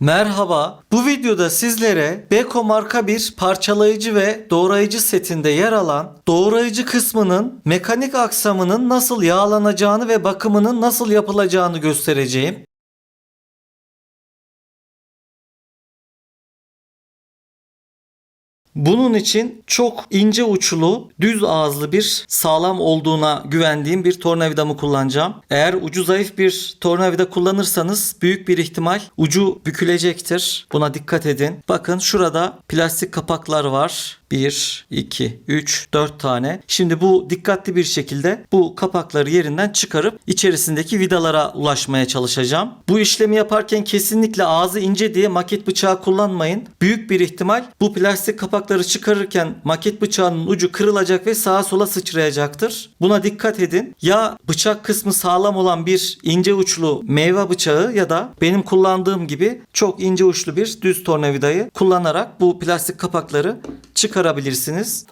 Merhaba. Bu videoda sizlere Beko marka bir parçalayıcı ve doğrayıcı setinde yer alan doğrayıcı kısmının mekanik aksamının nasıl yağlanacağını ve bakımının nasıl yapılacağını göstereceğim. Bunun için çok ince uçlu, düz ağızlı bir sağlam olduğuna güvendiğim bir tornavidamı kullanacağım. Eğer ucu zayıf bir tornavida kullanırsanız büyük bir ihtimal ucu bükülecektir. Buna dikkat edin. Bakın şurada plastik kapaklar var. 1, 2, 3, 4 tane. Şimdi bu dikkatli bir şekilde bu kapakları yerinden çıkarıp içerisindeki vidalara ulaşmaya çalışacağım. Bu işlemi yaparken kesinlikle ağzı ince diye maket bıçağı kullanmayın. Büyük bir ihtimal bu plastik kapakları çıkarırken maket bıçağının ucu kırılacak ve sağa sola sıçrayacaktır. Buna dikkat edin. Ya bıçak kısmı sağlam olan bir ince uçlu meyve bıçağı ya da benim kullandığım gibi çok ince uçlu bir düz tornavidayı kullanarak bu plastik kapakları çıkarabilirsiniz.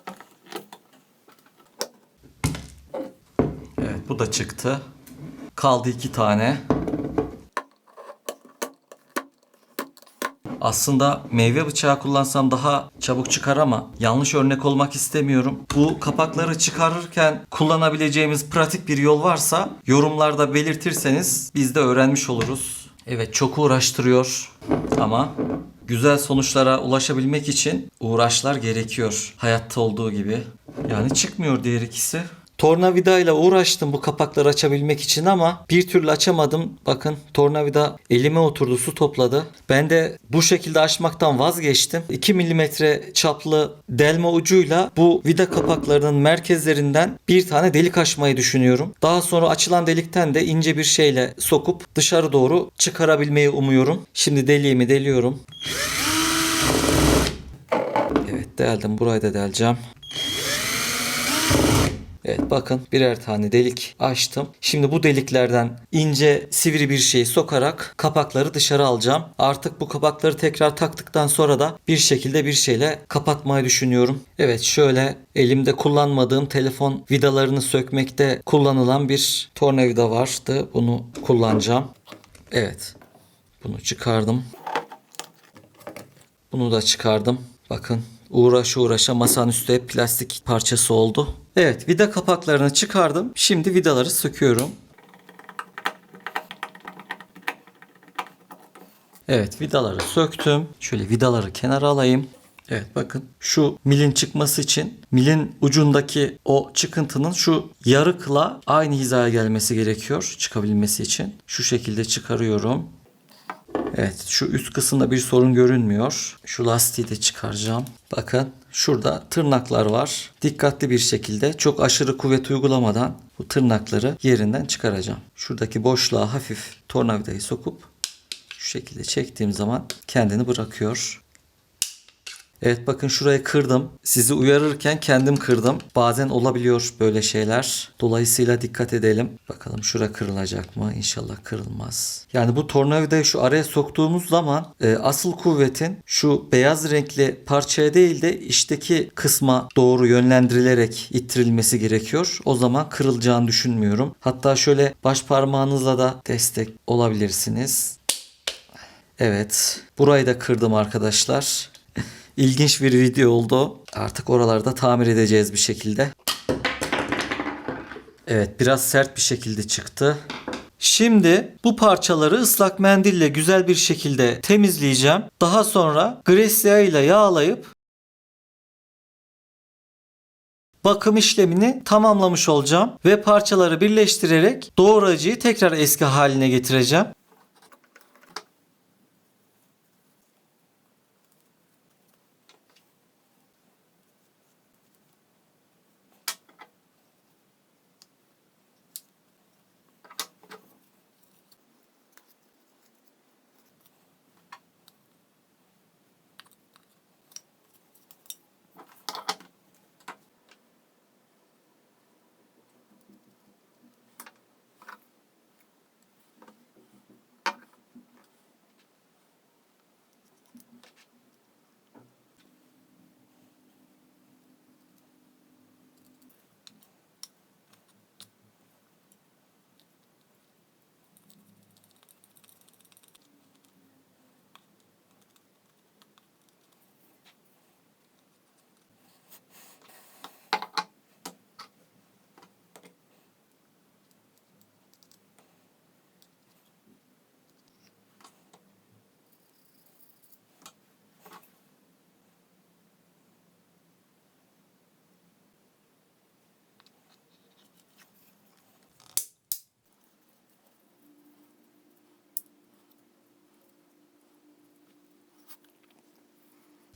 Evet bu da çıktı. Kaldı iki tane. Aslında meyve bıçağı kullansam daha çabuk çıkar ama yanlış örnek olmak istemiyorum. Bu kapakları çıkarırken kullanabileceğimiz pratik bir yol varsa yorumlarda belirtirseniz biz de öğrenmiş oluruz. Evet çok uğraştırıyor ama güzel sonuçlara ulaşabilmek için uğraşlar gerekiyor. Hayatta olduğu gibi. Yani çıkmıyor diğer ikisi. Tornavida ile uğraştım bu kapakları açabilmek için ama bir türlü açamadım. Bakın tornavida elime oturdu su topladı. Ben de bu şekilde açmaktan vazgeçtim. 2 milimetre çaplı delme ucuyla bu vida kapaklarının merkezlerinden bir tane delik açmayı düşünüyorum. Daha sonra açılan delikten de ince bir şeyle sokup dışarı doğru çıkarabilmeyi umuyorum. Şimdi deliğimi deliyorum. Evet deldim. Burayı da deleceğim. Evet bakın birer tane delik açtım. Şimdi bu deliklerden ince sivri bir şey sokarak kapakları dışarı alacağım. Artık bu kapakları tekrar taktıktan sonra da bir şekilde bir şeyle kapatmayı düşünüyorum. Evet şöyle elimde kullanmadığım telefon vidalarını sökmekte kullanılan bir tornavida vardı. Bunu kullanacağım. Evet. Bunu çıkardım. Bunu da çıkardım. Bakın uğraşa uğraşa masanın üstü hep plastik parçası oldu. Evet vida kapaklarını çıkardım. Şimdi vidaları söküyorum. Evet vidaları söktüm. Şöyle vidaları kenara alayım. Evet bakın şu milin çıkması için milin ucundaki o çıkıntının şu yarıkla aynı hizaya gelmesi gerekiyor çıkabilmesi için. Şu şekilde çıkarıyorum. Evet şu üst kısımda bir sorun görünmüyor. Şu lastiği de çıkaracağım. Bakın şurada tırnaklar var. Dikkatli bir şekilde çok aşırı kuvvet uygulamadan bu tırnakları yerinden çıkaracağım. Şuradaki boşluğa hafif tornavidayı sokup şu şekilde çektiğim zaman kendini bırakıyor. Evet bakın şurayı kırdım. Sizi uyarırken kendim kırdım. Bazen olabiliyor böyle şeyler. Dolayısıyla dikkat edelim. Bakalım şura kırılacak mı? İnşallah kırılmaz. Yani bu tornavidayı şu araya soktuğumuz zaman e, asıl kuvvetin şu beyaz renkli parçaya değil de içteki kısma doğru yönlendirilerek ittirilmesi gerekiyor. O zaman kırılacağını düşünmüyorum. Hatta şöyle baş parmağınızla da destek olabilirsiniz. Evet. Burayı da kırdım arkadaşlar. İlginç bir video oldu. Artık oralarda tamir edeceğiz bir şekilde. Evet biraz sert bir şekilde çıktı. Şimdi bu parçaları ıslak mendille güzel bir şekilde temizleyeceğim. Daha sonra Grecia ile yağlayıp bakım işlemini tamamlamış olacağım ve parçaları birleştirerek doğracıyı tekrar eski haline getireceğim.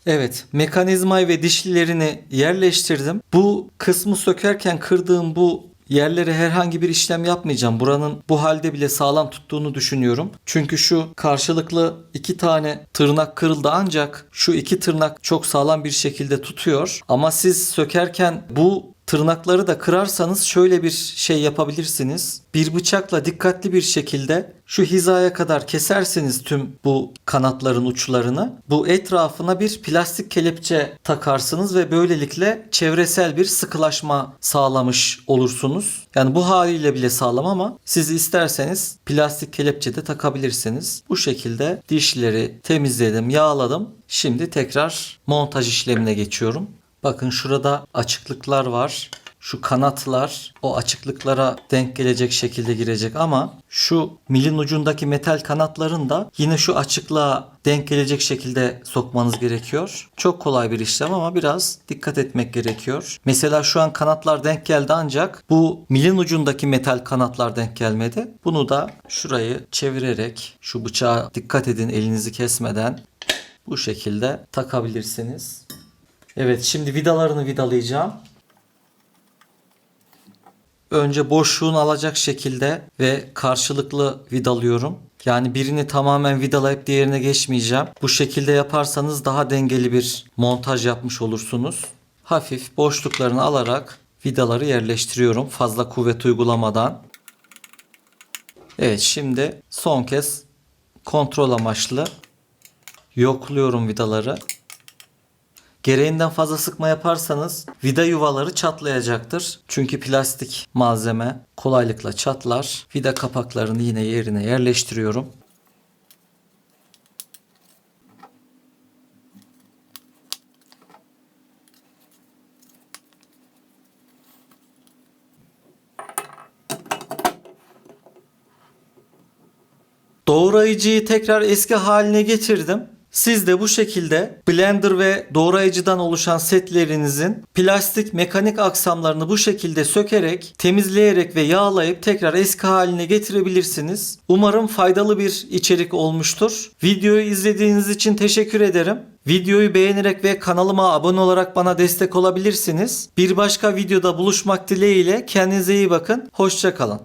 Evet, mekanizmayı ve dişlilerini yerleştirdim. Bu kısmı sökerken kırdığım bu yerlere herhangi bir işlem yapmayacağım. Buranın bu halde bile sağlam tuttuğunu düşünüyorum. Çünkü şu karşılıklı iki tane tırnak kırıldı ancak şu iki tırnak çok sağlam bir şekilde tutuyor. Ama siz sökerken bu Tırnakları da kırarsanız şöyle bir şey yapabilirsiniz. Bir bıçakla dikkatli bir şekilde şu hizaya kadar keserseniz tüm bu kanatların uçlarını. Bu etrafına bir plastik kelepçe takarsınız ve böylelikle çevresel bir sıkılaşma sağlamış olursunuz. Yani bu haliyle bile sağlam ama siz isterseniz plastik kelepçe de takabilirsiniz. Bu şekilde dişleri temizledim, yağladım. Şimdi tekrar montaj işlemine geçiyorum. Bakın şurada açıklıklar var. Şu kanatlar o açıklıklara denk gelecek şekilde girecek ama şu milin ucundaki metal kanatların da yine şu açıklığa denk gelecek şekilde sokmanız gerekiyor. Çok kolay bir işlem ama biraz dikkat etmek gerekiyor. Mesela şu an kanatlar denk geldi ancak bu milin ucundaki metal kanatlar denk gelmedi. Bunu da şurayı çevirerek şu bıçağa dikkat edin elinizi kesmeden bu şekilde takabilirsiniz. Evet şimdi vidalarını vidalayacağım. Önce boşluğunu alacak şekilde ve karşılıklı vidalıyorum. Yani birini tamamen vidalayıp diğerine geçmeyeceğim. Bu şekilde yaparsanız daha dengeli bir montaj yapmış olursunuz. Hafif boşluklarını alarak vidaları yerleştiriyorum fazla kuvvet uygulamadan. Evet şimdi son kez kontrol amaçlı yokluyorum vidaları. Gereğinden fazla sıkma yaparsanız vida yuvaları çatlayacaktır. Çünkü plastik malzeme kolaylıkla çatlar. Vida kapaklarını yine yerine yerleştiriyorum. Doğrayıcıyı tekrar eski haline getirdim. Siz de bu şekilde blender ve doğrayıcıdan oluşan setlerinizin plastik mekanik aksamlarını bu şekilde sökerek, temizleyerek ve yağlayıp tekrar eski haline getirebilirsiniz. Umarım faydalı bir içerik olmuştur. Videoyu izlediğiniz için teşekkür ederim. Videoyu beğenerek ve kanalıma abone olarak bana destek olabilirsiniz. Bir başka videoda buluşmak dileğiyle kendinize iyi bakın. Hoşçakalın.